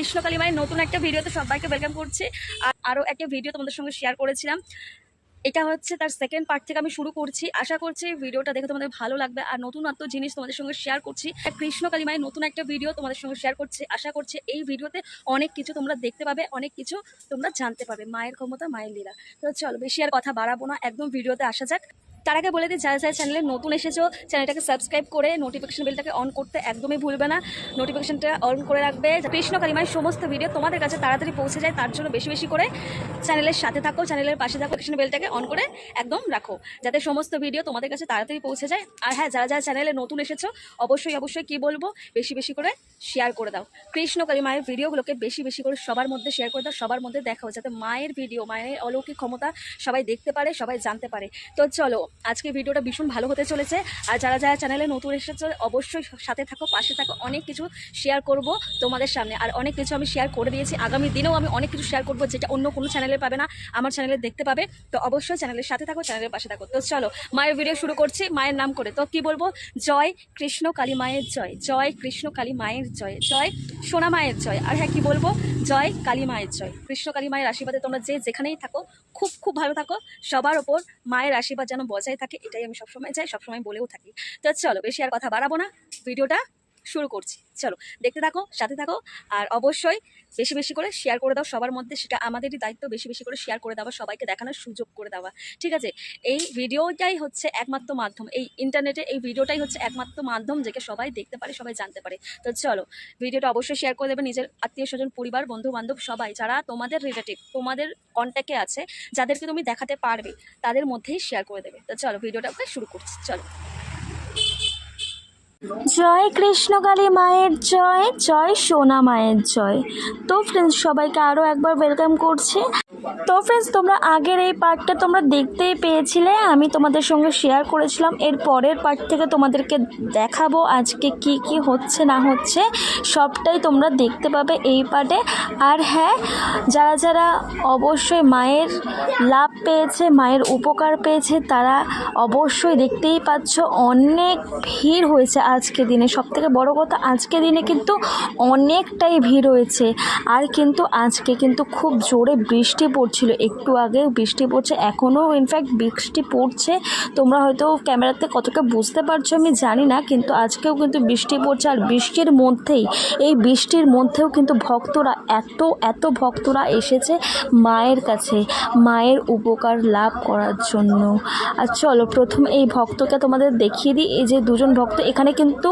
কৃষ্ণকালী মায়ের নতুন একটা ভিডিওতে সবাইকে ওয়েলকাম করছি। আর আরও একটা ভিডিও তোমাদের সঙ্গে শেয়ার করেছিলাম। এটা হচ্ছে তার সেকেন্ড পার্ট থেকে আমি শুরু করছি। আশা করছি ভিডিওটা দেখে তোমাদের ভালো লাগবে। আর নতুনত্ব জিনিস তোমাদের সঙ্গে শেয়ার করছি। কৃষ্ণকালী মায়ের নতুন একটা ভিডিও তোমাদের সঙ্গে শেয়ার করছি। আশা করছি এই ভিডিওতে অনেক কিছু তোমরা দেখতে পাবে, অনেক কিছু তোমরা জানতে পারবে মায়ের ক্ষমতা, মায়ের লীলা। তো চলো, বেশি আর কথা বাড়াবো না। একদম ভিডিওতে আসা যাক। তার আগে বলে দিই, যারা যারা চ্যানেলে নতুন এসেছ চ্যানেলটাকে সাবস্ক্রাইব করে নোটিফিকেশন বেলটাকে অন করতে একদমই ভুলবে না। নোটিফিকেশনটা অন করে রাখবে। কৃষ্ণ কালিমায়ের সমস্ত ভিডিও তোমাদের কাছে তাড়াতাড়ি পৌঁছে যায়, তার জন্য বেশি বেশি করে চ্যানেলের সাথে থাকো চ্যানেলের পাশে থাকো নোটিফিকেশন বেলটাকে অন করে একদম রাখো, যাতে সমস্ত ভিডিও তোমাদের কাছে তাড়াতাড়ি পৌঁছে যায়। আর হ্যাঁ যারা যারা চ্যানেলে নতুন এসেছ, অবশ্যই অবশ্যই কি বলব, বেশি বেশি করে শেয়ার করে দাও। কৃষ্ণ কালী মায়ের ভিডিওগুলোকে বেশি বেশি করে সবার মধ্যে শেয়ার করে দাও, সবার মধ্যে দেখাও, যাতে মায়ের ভিডিও মায়ের অলৌকিক ক্ষমতা সবাই দেখতে পারে, সবাই জানতে পারে। তো চলো আজকে ভিডিওটা ভীষণ ভালো হতে চলেছে। আর যারা যারা চ্যানেলে নতুন এসেছে, অবশ্যই সাথে থাকো, পাশে থাকো। অনেক কিছু শেয়ার করব তোমাদের সামনে। আর অনেক কিছু আমি শেয়ার করে দিয়েছি। আগামী দিনেও আমি অনেক কিছু শেয়ার করব যেটা অন্য কোনো চ্যানেলে পাবে না। আমার চ্যানেলে দেখতে পাবে। তো অবশ্যই চ্যানেলের সাথে থাকো চ্যানেলের পাশে থাকো। তো চলো, মায়ের ভিডিও শুরু করছি, মায়ের নাম করে। তো কি বলব? জয় কৃষ্ণ কালী মায়ের জয়। জয় কৃষ্ণ কালী মায়ের জয়। জয় সোনা মায়ের জয়। আর হ্যাঁ কি বলব? জয় কালী মায়ের জয়। কৃষ্ণ কালী মায়ের আশীর্বাদে তোমরা যে যেখানেই থাকো, খুব খুব ভালো থাকো। সবার ওপর মায়ের আশীর্বাদ যেন বজায় থাকে, এটাই আমি সবসময় চাই, সবসময় বলেও থাকি। তো চলো, বেশি আর কথা বাড়াবো না। ভিডিওটা শুরু করছি। চলো, দেখতে থাকো, সাথে থাকো, আর অবশ্যই বেশি বেশি করে শেয়ার করে দাও সবার মধ্যে, সেটা আমাদেরই দায়িত্ব, বেশি বেশি করে শেয়ার করে দেওয়া, সবাইকে দেখানোর সুযোগ করে দেওয়া। ঠিক আছে? এই ভিডিওটাই হচ্ছে একমাত্র মাধ্যম, এই ইন্টারনেটে এই ভিডিওটাই হচ্ছে একমাত্র মাধ্যম যেটা সবাই দেখতে পারে, সবাই জানতে পারে। তো চলো, ভিডিওটা অবশ্যই শেয়ার করে দেবে নিজের আত্মীয় স্বজন, পরিবার বন্ধু বান্ধব সবাই, যারা তোমাদের রিলেটিভ তোমাদের কন্ট্যাক্টে আছে, যাদেরকে তুমি দেখাতে পারবে, তাদের মধ্যেই শেয়ার করে দেবে। তো চলো, ভিডিওটা শুরু করছি, চলো। জয় কৃষ্ণকালী মায়ের জয় জয় সোনা মায়ের জয়। তো ফ্রেন্ডস সবাইকে আরও একবার ওয়েলকাম করছি। তো ফ্রেন্ডস তোমরা আগের এই পার্টটা তোমরা দেখতেই পেয়েছিলে। আমি তোমাদের সঙ্গে শেয়ার করেছিলাম। এর পরের পার্ট থেকে তোমাদেরকে দেখাবো আজকে কি কি হচ্ছে, না হচ্ছে। সবটাই তোমরা দেখতে পাবে এই পার্টে আর হ্যাঁ যারা যারা অবশ্যই মায়ের লাভ পেয়েছে, মায়ের উপকার পেয়েছে, তারা অবশ্যই দেখতেই পাচ্ছ অনেক ভিড় হয়েছে আজকে দিনে। সব থেকে বড়ো কথা, আজকে দিনে কিন্তু অনেকটাই ভিড় হয়েছে। আর কিন্তু আজকে কিন্তু খুব জোরে বৃষ্টি পড়ছিল একটু আগে, বৃষ্টি পড়ছে, এখনও ইনফ্যাক্ট বৃষ্টি পড়ছে। তোমরা হয়তো ক্যামেরাতে কতটা বুঝতে পারছ আমি জানি না, কিন্তু আজকেও কিন্তু বৃষ্টি পড়ছে আর বৃষ্টির মধ্যেই, এই বৃষ্টির মধ্যেও কিন্তু ভক্তরা এত এত ভক্তরা এসেছে মায়ের কাছে, মায়ের উপকার লাভ করার জন্য। আর চলো, প্রথম এই ভক্তকে তোমাদের দেখিয়ে দিই, এই যে দুজন ভক্ত, এখানে কিন্তু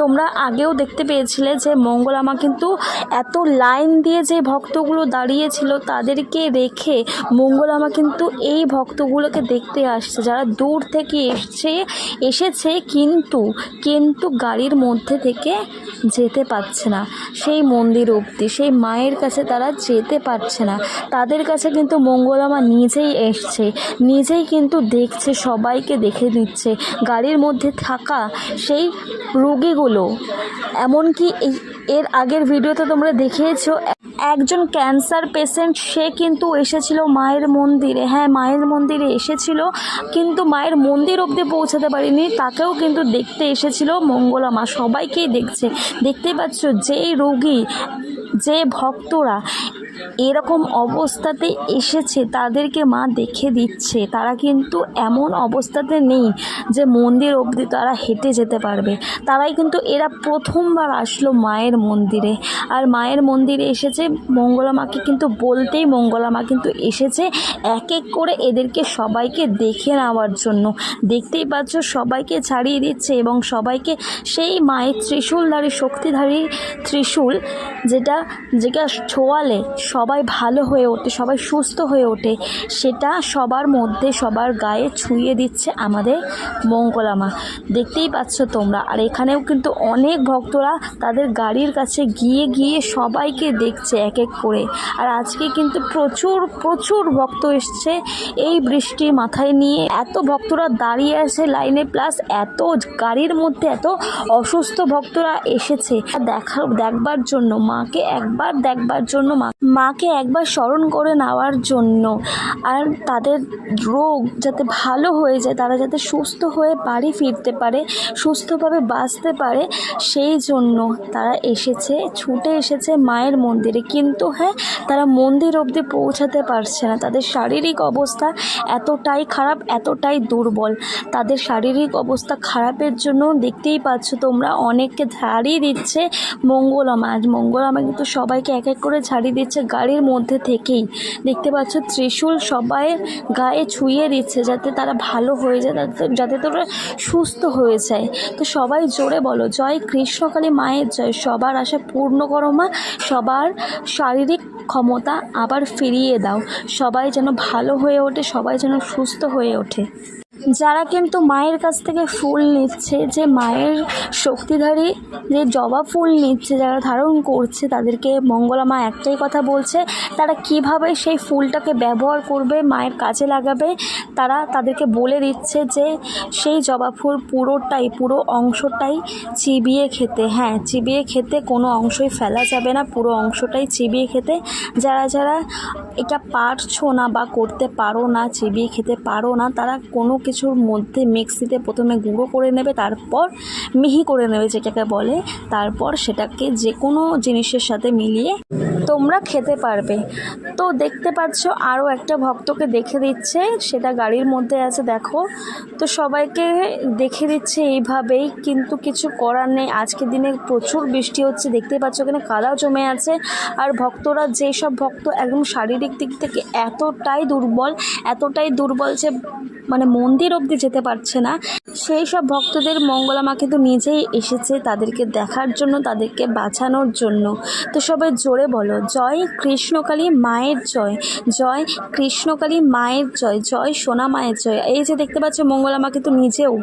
তোমরা আগেও দেখতে পেয়েছিলে যে মঙ্গলামা কিন্তু এত লাইন দিয়ে যে ভক্তগুলো দাঁড়িয়েছিল, তাদেরকে রেখে মঙ্গলামা কিন্তু এই ভক্তগুলোকে দেখতে আসছে। যারা দূর থেকে এসছে, এসেছে কিন্তু কিন্তু গাড়ির মধ্যে থেকে যেতে পারছে না। সেই মন্দির অবধি, সেই মায়ের কাছে তারা যেতে পারছে না। তাদের কাছে কিন্তু মঙ্গলামা নিজেই এসছে, নিজেই কিন্তু দেখছে, সবাইকে দেখে নিচ্ছে গাড়ির মধ্যে থাকা সেই রুগীগুলো, এমনকি এই, এর আগের ভিডিওতে তোমরা দেখিয়েছো একজন ক্যান্সার পেশেন্ট সে কিন্তু এসেছিল মায়ের মন্দিরে। হ্যাঁ মায়ের মন্দিরে এসেছিল, কিন্তু মায়ের মন্দির অবধি পৌঁছাতে পারিনি। তাকেও কিন্তু দেখতে এসেছিল মঙ্গলা মা। সবাইকেই দেখছে। দেখতেই পাচ্ছ যেই রোগী, যে ভক্তরা এরকম অবস্থাতে এসেছে, তাদেরকে মা দেখে দিচ্ছে। তারা কিন্তু এমন অবস্থাতে নেই যে মন্দির অবধি তারা হেঁটে যেতে পারবে। তারাই কিন্তু এরা প্রথমবার আসলো মায়ের মন্দিরে। আর মায়ের মন্দিরে এসেছে, মঙ্গলা মাকে কিন্তু বলতেই মঙ্গলা মা কিন্তু এসেছে এক এক করে এদেরকে সবাইকে দেখে নেওয়ার জন্য। দেখতেই পাচ্ছ সবাইকে ছাড়িয়ে দিচ্ছে এবং সবাইকে সেই মায়ের ত্রিশূলধারী, শক্তিধারী ত্রিশূল যেটা যেটা ছোঁয়ালে সবাই ভালো হয়ে ওঠে, সবাই সুস্থ হয়ে ওঠে, সেটা সবার মধ্যে, সবার গায়ে ছুঁয়ে দিচ্ছে আমাদের মঙ্গলামা। দেখতেই পাচ্ছ তোমরা। আর এখানেও কিন্তু অনেক ভক্তরা তাদের গাড়ির কাছে গিয়ে গিয়ে সবাইকে দেখছে এক এক করে। আর আজকে কিন্তু প্রচুর প্রচুর ভক্ত এসছে এই বৃষ্টি মাথায় নিয়ে। এত ভক্তরা দাঁড়িয়ে আছে লাইনে, প্লাস এত গাড়ির মধ্যে এত অসুস্থ ভক্তরা এসেছে। দেখা দেখবার জন্য মাকে একবার দেখবার জন্য মাকে একবার স্মরণ করে নেওয়ার জন্য। আর তাদের রোগ যাতে ভালো হয়ে যায়, তারা যাতে সুস্থ হয়ে বাড়ি ফিরতে পারে, সুস্থভাবে বাঁচতে পারে, সেই জন্য তারা এসেছে, ছুটে এসেছে মায়ের মন্দিরে। কিন্তু হ্যাঁ তারা মন্দির অবধি পৌঁছাতে পারছে না। তাদের শারীরিক অবস্থা এতটাই খারাপ, এতটাই দুর্বল। তাদের শারীরিক অবস্থা খারাপের জন্য দেখতেই পাচ্ছ তোমরা, অনেককে ঝাড়িয়ে দিচ্ছে মঙ্গলামা আজ মঙ্গলামা কিন্তু সবাইকে এক এক করে ঝাড়িয়ে দিচ্ছে গাড়ির মধ্যে থেকেই। দেখতে পাচ্ছ ত্রিশূল সবাই গায়ে ছুঁয়ে দিচ্ছে যাতে তারা ভালো হয়ে যায়, যাতে তোরা সুস্থ হয়ে যায়। তো সবাই জোরে বলো, জয় কৃষ্ণকালী মায়ের জয়। সবার আশা পূর্ণ করো মা, সবার শারীরিক ক্ষমতা আবার ফিরিয়ে দাও। সবাই যেন ভালো হয়ে ওঠে, সবাই যেন সুস্থ হয়ে ওঠে। যারা কিন্তু মায়ের কাছ থেকে ফুল নিচ্ছে, যে মায়ের শক্তিধারী, যে জবা ফুল নিচ্ছে, যারা ধারণ করছে, তাদেরকে মঙ্গলা মা একটাই কথা বলছে, তারা কীভাবে সেই ফুলটাকে ব্যবহার করবে, মায়ের কাজে লাগাবে, তারা তাদেরকে বলে দিচ্ছে যে সেই জবা ফুল পুরোটাই, পুরো অংশটাই চিবিয়ে খেতে। হ্যাঁ চিবিয়ে খেতে কোনো অংশই ফেলা যাবে না, পুরো অংশটাই চিবিয়ে খেতে। যারা যারা এটা পারছ না বা করতে পারো না, চিবিয়ে খেতে পারো না, তারা কোনো কিছুর মধ্যে মিক্সিতে প্রথমে গুঁড়ো করে নেবে, তারপর মিহি করে নেবে যেটাকে বলে, তারপর সেটাকে যে কোনো জিনিসের সাথে মিলিয়ে তোমরা খেতে পারবে। তো দেখতে পাচ্ছ, আরও একটা ভক্তকে দেখে দিচ্ছে। সেটা গাড়ির মধ্যে আছে, দেখো। তো সবাইকে দেখে দিচ্ছে এইভাবেই, কিন্তু কিছু করার নেই। আজকের দিনে প্রচুর বৃষ্টি হচ্ছে, দেখতেই পাচ্ছ ওখানে কাদাও জমে আছে। আর ভক্তরা যেই সব ভক্ত একদম শারীরিক দিক থেকে এতটাই দুর্বল এতটাই দুর্বল যে মানে মন্দির অবধি যেতে পারছে না সেই সব ভক্তদের মঙ্গলা মা কিন্তু নিজেই এসেছে তাদেরকে দেখার জন্য, তাদেরকে বাঁচানোর জন্য। তো সবাই জোরে বলো জয় কৃষ্ণকালী মায়ের জয় জয় কৃষ্ণকালী মায়ের জয় জয় সোনা মায়ের জয়। এই যে দেখতে পাচ্ছ মঙ্গলা মা কিন্তু নিজেও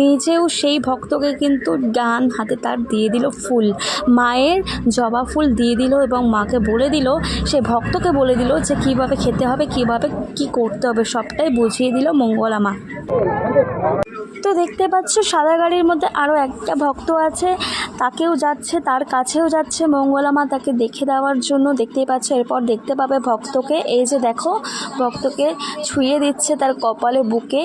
নিজেও সেই ভক্তকে কিন্তু গান হাতে তার দিয়ে দিল ফুল। মায়ের জবা ফুল দিয়ে দিল এবং মাকে বলে দিল, সে ভক্তকে বলে দিল যে কীভাবে খেতে হবে, কীভাবে কি করতে হবে, সবটাই বুঝিয়ে দিল মঙ্গলা মা দেখতে পাচ্ছ, সাদা গাড়ির মধ্যে আরও একটা ভক্ত আছে। তাকেও যাচ্ছে, তার কাছেও যাচ্ছে। মঙ্গলা মা তাকে দেখে দেওয়ার জন্য দেখতেই পাচ্ছ, এরপর দেখতে পাবে ভক্তকে। এই যে দেখো, ভক্তকে ছুঁয়ে দিচ্ছে তার কপালে, বুকে।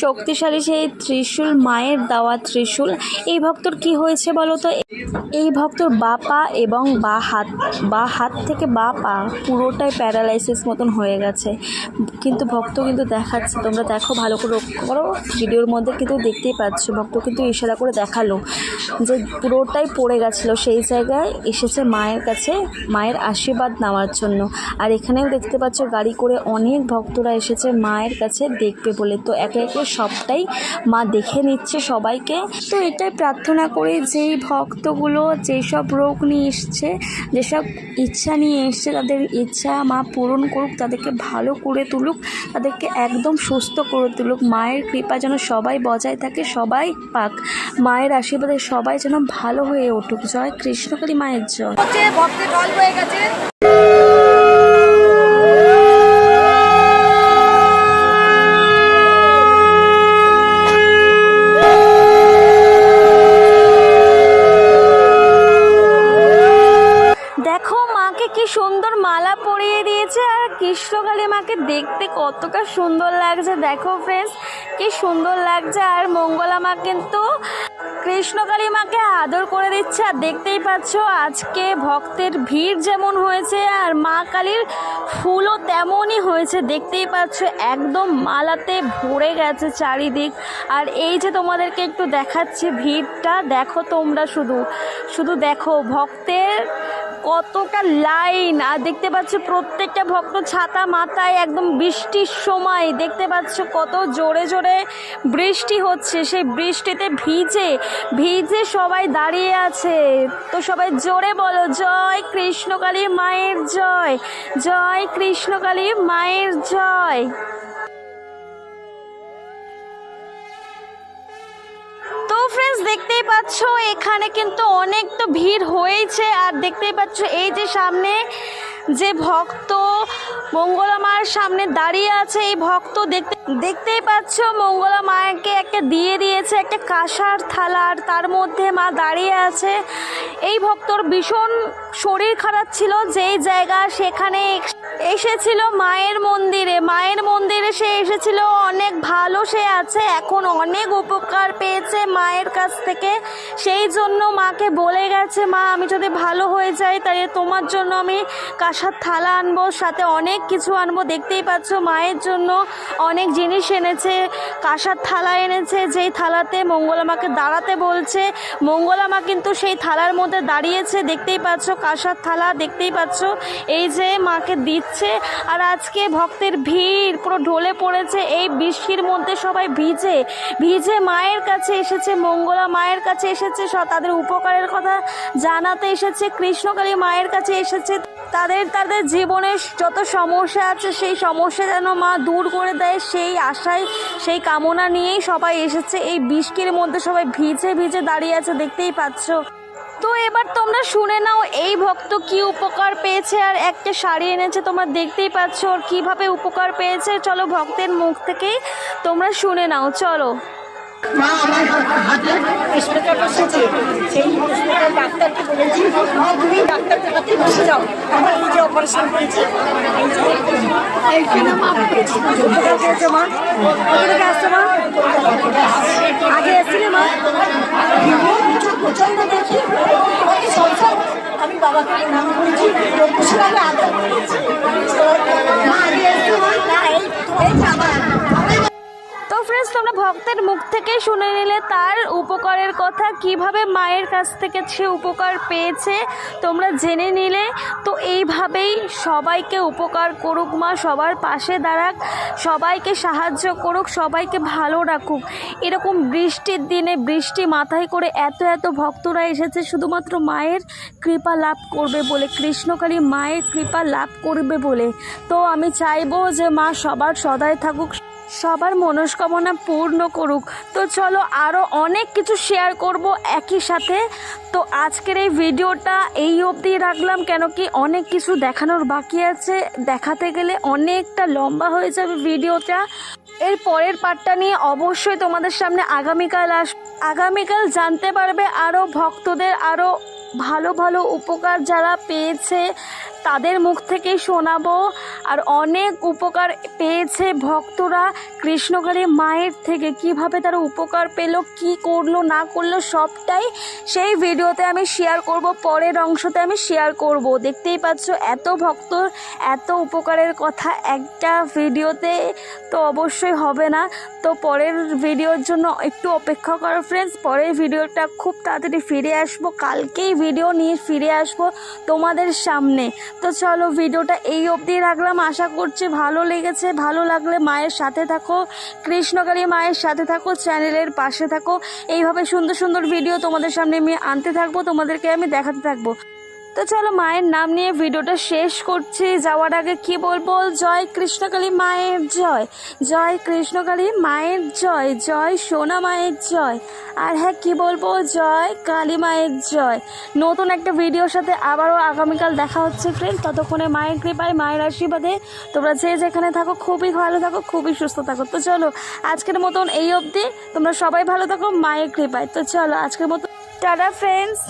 শক্তিশালী সেই ত্রিশূল, মায়ের দেওয়া ত্রিশূল। এই ভক্তর কি হয়েছে বলো তো? এই ভক্তর বা পা এবং বা হাত বা হাত থেকে বা পা পুরোটাই প্যারালাইসিস মতন হয়ে গেছে। কিন্তু ভক্ত কিন্তু দেখাচ্ছে, তোমরা দেখো, ভালো করে করো। ভিডিওর মধ্যে কিন্তু দেখতেই পাচ্ছ ভক্ত কিন্তু ইশারা করে দেখাল যে পুরোটাই পড়ে গেছিল। সেই জায়গায় এসেছে মায়ের কাছে, মায়ের আশীর্বাদ নেওয়ার জন্য। আর এখানেও দেখতে পাচ্ছ, গাড়ি করে অনেক ভক্তরা এসেছে মায়ের কাছে দেখবে বলে। তো একে একে সবটাই মা দেখে নিচ্ছে সবাইকে। তো এটাই প্রার্থনা করে, যেই ভক্তগুলো যেসব রোগ নিয়ে এসছে, যেসব ইচ্ছা নিয়ে এসছে, তাদের ইচ্ছা মা পূরণ করুক, তাদেরকে ভালো করে তুলুক, তাদেরকে একদম সুস্থ করে তুলুক। মায়ের কৃপা যেন সবাই বজায় থাকে সবাই পাক। মায়ের আশীর্বাদে সবাই যেন ভালো হয়ে উঠুক। জয় কৃষ্ণকালী মায়ের জয়। ভক্তের দল হয়ে গেছে। দেখো মাকে কি সুন্দর মালা পরিয়ে দিয়েছে আর কৃষ্ণকালী মাকে দেখতে কতটা সুন্দর লাগছে। দেখো ফ্রেন্ডস কি সুন্দর লাগছে। আর মঙ্গলা মা কিন্তু কৃষ্ণকালী মাকে আদর করে দিচ্ছে। আর দেখতেই পাচ্ছ, আজকে ভক্তের ভিড় যেমন হয়েছে, আর মা কালীর ফুলও তেমনই হয়েছে। দেখতেই পাচ্ছ, একদম মালাতে ভরে গেছে চারিদিক। আর এই যে তোমাদেরকে একটু দেখাচ্ছি ভিড়টা, দেখো তোমরা শুধু। শুধু দেখো, ভক্তের কতটা লাইন, আর দেখতে পাচ্ছ প্রত্যেকটা ভক্ত ছাতা মাথায় একদম বৃষ্টির সময়। দেখতে পাচ্ছ কত জোরে জোরে বৃষ্টি হচ্ছে, সেই বৃষ্টিতে ভিজে ভিজে সবাই দাঁড়িয়ে আছে। তো সবাই জোরে বলো, জয় কৃষ্ণকালী মায়ের জয় জয় কৃষ্ণকালী মায়ের জয়। পাচ্ছ? এখানে কিন্তু অনেক তো ভিড় হয়েছে আর দেখতেই পাচ্ছ, এই যে সামনে যে ভক্ত মঙ্গলা মায়ের সামনে দাঁড়িয়ে আছে, এই ভক্ত দেখতে, দেখতেই পাচ্ছ মঙ্গলা মায়াকে একটা দিয়ে দিয়েছে, একটা কাঁসার থালা আর তার মধ্যে মা দাঁড়িয়ে আছে। এই ভক্তর ভীষণ শরীর খারাপ ছিল, যেই জায়গা সেখানে এসেছিল মায়ের মন্দিরে। মায়ের মন্দিরে সে এসেছিল, অনেক ভালো সে আছে, এখন অনেক উপকার পেয়েছে মায়ের কাছ থেকে। সেই জন্য মাকে বলে গেছে, মা, আমি যদি ভালো হয়ে যাই তাই তোমার জন্য আমি কাঁসার থালা আনব, সাথে অনেক কিছু আনব। দেখতেই পাচ্ছ, মায়ের জন্য অনেক জিনিস এনেছে, কাঁসার থালা এনেছে, যেই থালাতে মঙ্গলা মাকে দাঁড়াতে বলছে। মঙ্গলা মা কিন্তু সেই থালার মধ্যে দাঁড়িয়েছে, দেখতেই পাচ্ছ কাঁসার থালা, দেখতেই পাচ্ছ। এই যে মাকে দিচ্ছে আর আজকে ভক্তের ভিড় পুরো ঢলে পড়েছে, এই বৃষ্টির মধ্যে সবাই ভিজে। ভিজে মায়ের কাছে এসেছে, মঙ্গলা মায়ের কাছে এসেছে তাদের উপকারের কথা জানাতে এসেছে, কৃষ্ণকালী মায়ের কাছে এসেছে। তাদের তাদের জীবনের যত সমস্যা আছে, সেই সমস্যা যেন মা দূর করে দেয়, সেই আশায়, সেই কামনা নিয়েই সবাই এসেছে। এই বৃষ্টির মধ্যে সবাই ভিজে ভিজে দাঁড়িয়ে আছে, দেখতেই পাচ্ছ। তো এবার তোমরা শুনে নাও এই ভক্ত কি উপকার পেয়েছে আর একটা শাড়ি এনেছে তোমরা দেখতেই পাচ্ছ ওর কীভাবে উপকার পেয়েছে। চলো ভক্তের মুখ থেকেই তোমরা শুনে নাও চলো। মা আমার হাতে সেই ডাক্তারকে বলেছি, মা, তুমি ডাক্তারকে হাতে বসে যাও। আমার এই যে অপারেশন করেছি আগে এসেছিলে মা? প্রচণ্ড দেখি আমি বাবাকে প্রণাম করেছি আদর করেছি। মা, আগে মা। এই আমার ফ্রেন্ডস তোমরা ভক্তের মুখ থেকে শুনে নিলে তার উপকারের কথা, কীভাবে মায়ের কাছ থেকে সে উপকার পেয়েছে তোমরা জেনে নিলে। তো এইভাবেই সবাইকে উপকার করুক মা, সবার পাশে দাঁড়াক, সবাইকে সাহায্য করুক, সবাইকে ভালো রাখুক। এরকম বৃষ্টির দিনে বৃষ্টি মাথায় করে এত এত ভক্তরা এসেছে, শুধুমাত্র মায়ের কৃপা লাভ করবে বলে, কৃষ্ণকালী মায়ের কৃপা লাভ করবে বলে। তো আমি চাইব যে মা সবার সদায় থাকুক সবার মনস্কামনা পূর্ণ করুক। তো চলো আরও অনেক কিছু শেয়ার করব একই সাথে। তো আজকের এই ভিডিওটা এই অবধি রাখলাম, কেন কি অনেক কিছু দেখানোর বাকি আছে। দেখাতে গেলে অনেকটা লম্বা হয়ে যাবে ভিডিওটা। এর পরের পার্টটা নিয়ে অবশ্যই তোমাদের সামনে আগামীকাল আস, আগামীকাল জানতে পারবে আরও ভক্তদের আরও ভালো ভালো উপকার যারা পেয়েছে। তাদের মুখ থেকেই শোনাবো। আর অনেক উপকার পেয়েছে ভক্তরা কৃষ্ণকালী মায়ের থেকে। কীভাবে তারা উপকার পেল, কি করল, না করল, সবটাই সেই ভিডিওতে আমি শেয়ার করব। পরের অংশতে আমি শেয়ার করব। দেখতেই পাচ্ছ, এত ভক্ত, এত উপকারের কথা একটা ভিডিওতে তো অবশ্যই হবে না। তো পরের ভিডিওর জন্য একটু অপেক্ষা করো ফ্রেন্ডস পরের ভিডিওটা খুব তাড়াতাড়ি ফিরে আসব। কালকেই ভিডিও নিয়ে ফিরে আসব তোমাদের সামনে। তো চলো ভিডিওটা এই অবধি রাখলাম। আশা করছি ভালো লেগেছে, ভালো লাগলে মায়ের সাথে থাকো, কৃষ্ণকালী মায়ের সাথে থাকো, চ্যানেলের পাশে থাকো। এইভাবে সুন্দর সুন্দর ভিডিও তোমাদের সামনে আমি আনতে থাকব, তোমাদেরকে আমি দেখাতে থাকব। তো চলো মায়ের নাম নিয়ে ভিডিওটা শেষ করছি। যাওয়ার আগে কি বলব? জয় কৃষ্ণকালী মায়ের জয়। জয় কৃষ্ণকালী মায়ের জয়। জয় সোনা মায়ের জয়। আর হ্যাঁ কি বলব? জয় কালী মায়ের জয়। নতুন একটা ভিডিওর সাথে আবারও আগামীকাল দেখা হচ্ছে ফ্রেন্ড ততক্ষণে মায়ের কৃপায়, মায়ের আশীর্বাদে তোমরা যে যেখানে থাকো, খুবই ভালো থাকো, খুবই সুস্থ থাকো। তো চলো, আজকের মতন এই অবধি। তোমরা সবাই ভালো থাকো, মায়ের কৃপায়। তো চলো, আজকের মতো টাটা ফ্রেন্ডস